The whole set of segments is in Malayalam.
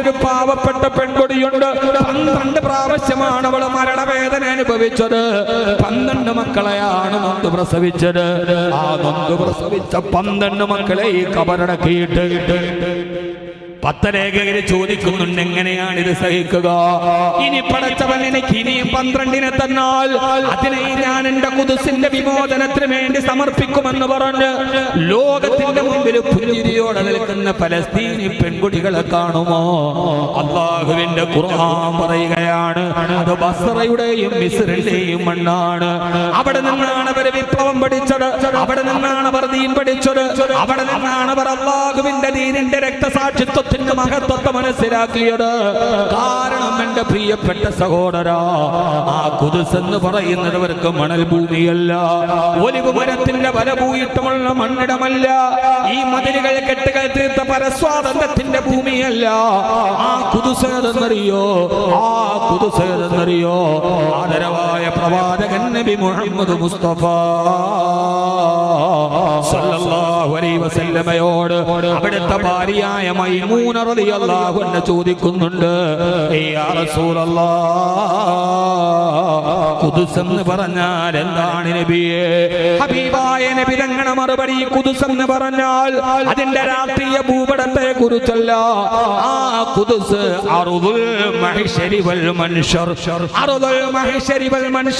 ഒരു പാവപ്പെട്ട പെൺകുടിയുണ്ട്. പന്ത്രണ്ട് പ്രാവശ്യമാണ് അവൾ മരണവേദന അനുഭവിച്ചത്. പന്ത്രണ്ട് മക്കളെയാണ് നന്ദു പ്രസവിച്ചത്. ആ നന്ദു പ്രസവിച്ച പന്ത്രണ്ട് മക്കളെ ഈ കബറടക്കിയിട്ട്. പത്തരേഖകര് ചോദിക്കുന്നുണ്ട് എങ്ങനെയാണ് ഇത് സഹിക്കുക? ഇനി പടച്ചവൻ എനിക്ക് ഇനിയും പന്ത്രണ്ടിനെ തന്നാൽ അതിനെ ഞാൻ എന്റെ കുതിസിന്റെ വിമോചനത്തിന് വേണ്ടി സമർപ്പിക്കുമെന്ന് പറഞ്ഞ് ലോകത്തിന്റെ മുമ്പിൽ പുഞ്ചിരിയോടെ നിൽക്കുന്ന പലസ്തീനി പെൺകുട്ടികളെ കാണുമോ? അള്ളാഹുവിന്റെ ഖുർആൻ പറയുകയാണ് അത് ബസറയുടെയും മിസ്റിന്റെയും മണ്ണാണ്. അവിടെ നിന്നാണ് അവർ വിപ്ലവം പഠിച്ചത് അവിടെ നിന്നാണ് അവർ ദീൻ പഠിച്ചത് അവിടെ നിന്നാണ് അവർ അള്ളാഹുവിന്റെ ദീനിന്റെ രക്തസാക്ഷിത്വത്തിന്റെ മഹത്വത്തെ മനസ്സിലാക്കിയത്. കാരണം എന്റെ പ്രിയപ്പെട്ട സഹോദര ആ കുതിസ് എന്ന് പറയുന്നത് അവർക്ക് മണൽ ഭൂമിയല്ല. ഒലിവ് മരത്തിന്റെ വല പൂയിട്ടുമുള്ള മണ്ണിടമല്ല. ഈ മതിലുകൾ കെട്ടുകൾ തീർത്ത പരസ്വാതന്ത്ര്യത്തിന്റെ ഭൂമിയല്ല. ആ കുതുസേതെന്നറിയോ ആ കുതുസേതെന്നറിയോ ആദരവായ പ്രവാചകൻ നബി മുഹമ്മദ് മുസ്തഫ. വസല്ലമയോട് അവിടുത്തെ ഭാര്യയായ മൈമൂന റളിയല്ലാഹു അൻഹ ചോദിക്കുന്നുണ്ട് യാ റസൂലല്ലാഹ് ഖുദ്സ് എന്ന് പറഞ്ഞാൽ എന്താണ് നബിയെ? ഹബീബായ നബി തങ്ങളുടെ മറുപടി ഖുദ്സ് എന്ന് പറഞ്ഞാൽ അതിന്റെ രാഷ്ട്രീയ ഭൂപടത്തെ കുറിച്ചല്ല. ആ ഖുദ്സ് അറുദുൽ മഹശരി വൽ മൻഷർ. അറുദുൽ മഹശരി വൽ മൻഷർ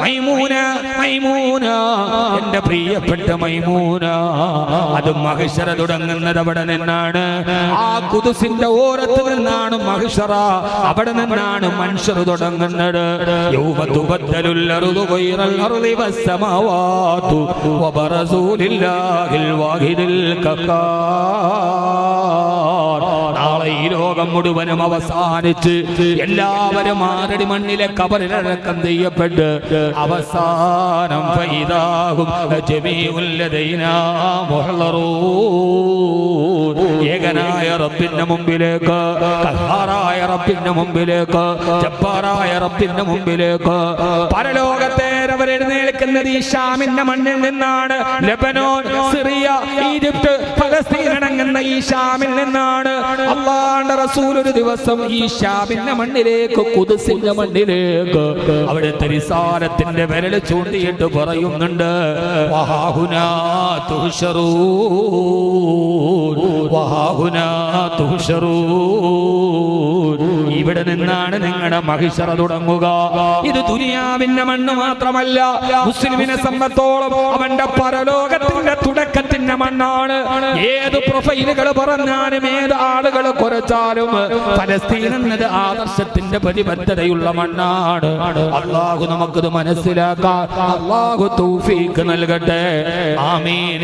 മൈമൂന മൈമൂന എന്റെ പ്രിയപ്പെട്ട മൈമൂന. അത് മഹിഷറ തുടങ്ങുന്നത് അവിടെ നിന്നാണ്. ആ കുതുസിന്റെ ഓരത്ത് നിന്നാണ് മഹിഷറ. അവിടെ നിന്നാണ് മനുഷ്യർ തുടങ്ങുന്നത്. യൗമ തുബദ്ദലുൽ അർദു ഗൈറൽ ലോകം മുഴുവനും അവസാനിച്ച് എല്ലാവരും ആരടി മണ്ണിലെ കബറിലടക്കം ചെയ്യപ്പെട്ട് അവസാനം ഫൈതാകും ഏകനാ റബ്ബിന്റെ മുമ്പിലേക്ക്. കഹാറായ റബ്ബിന്റെ മുമ്പിലേക്ക്. ജബ്ബാറായ റബ്ബിന്റെ മുമ്പിലേക്ക്. പരലോകത്തെ അവരെഴുന്നേൽക്കുന്നത് ഈ ഷാമിന്റെ മണ്ണിൽ നിന്നാണ്. ലബനോൻ സിറിയ ഈജിപ്ത് ഫലസ്തീൻ അടങ്ങുന്ന ഈ ഷാമിൽ നിന്നാണ്. അള്ളാന്റെ റസൂൽ ഒരു ദിവസം ഈ ഷാമിന്റെ മണ്ണിലേക്ക് കുതിസിന്റെ മണ്ണിലേക്ക് അവിടെ റിസാലത്തിന്റെ വിരൽ ചൂണ്ടിയിട്ട് പറയുന്നുണ്ട്. വഹാഹുനാ തുഹ്ശറൂൻ. ഇവിടെ നിന്നാണ് നിങ്ങളുടെ മഹിഷറ തുടങ്ങുക. ഇത് ദുനിയാവിന്റെ മണ്ണ് മാത്രമല്ല മുസ്ലിമിനെ സംബന്ധത്തോളം അവന്റെ പരലോകത്തിന്റെ തുടക്കത്തിന്റെ മണ്ണാണ്. ഏത് പ്രൊഫൈലുകൾ പറഞ്ഞാലും ഏത് ആളുകൾ കുറച്ചാലും ഫലസ്തീൻ എന്നത് ആദർശത്തിന്റെ പ്രതിബദ്ധതയുള്ള മണ്ണാണ്. അള്ളാഹു നമുക്കത് മനസ്സിലാക്കാം അള്ളാഹു തൗഫീക്ക് നൽകട്ടെ. ആമീൻ.